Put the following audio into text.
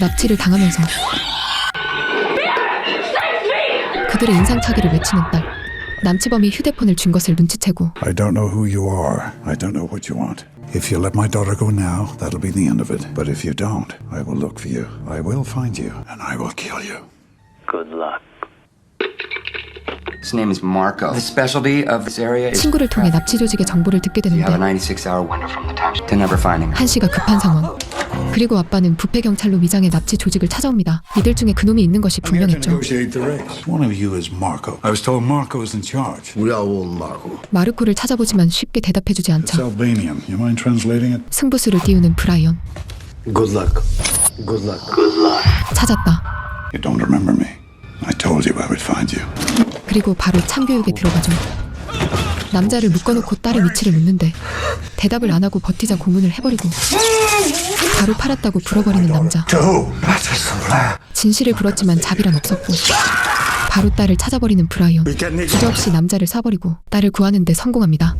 납치를 당하면서 그들의 인상착의를 외치는 딸. 남치범이 휴대폰을 준 것을 눈치채고 I don't know who you are. I don't know what you want. If you let my daughter go now, that'll be the end of it. But if you don't, I will look for you. I will find you, and I will kill you. Good luck. His name is Marco. The specialty of this area is 친구를 통해 납치 조직의 정보를 듣게 you have a 되는데 96-hour window from the time to never finding her. 한시가 급한 상황. 그리고 아빠는 부패 경찰로 위장해 납치 조직을 찾아옵니다. 이들 중에 그놈이 있는 것이 분명했죠. all Marco. 마르코를 찾아보지만 쉽게 대답해주지 It's 않자 Albanian. You mind translating it? 승부수를 띄우는 브라이언. Good luck. Good luck. 찾았다. You don't remember me. I told you I would find you. 그리고 바로 참교육에 들어가죠. 남자를 묶어놓고 딸의 위치를 묻는데 대답을 안 하고 버티자 고문을 해버리고 바로 팔았다고 불어버리는 남자. 진실을 불었지만 자비란 없었고 바로 딸을 찾아버리는 브라이언. 주저없이 남자를 쏴버리고 딸을 구하는 데 성공합니다.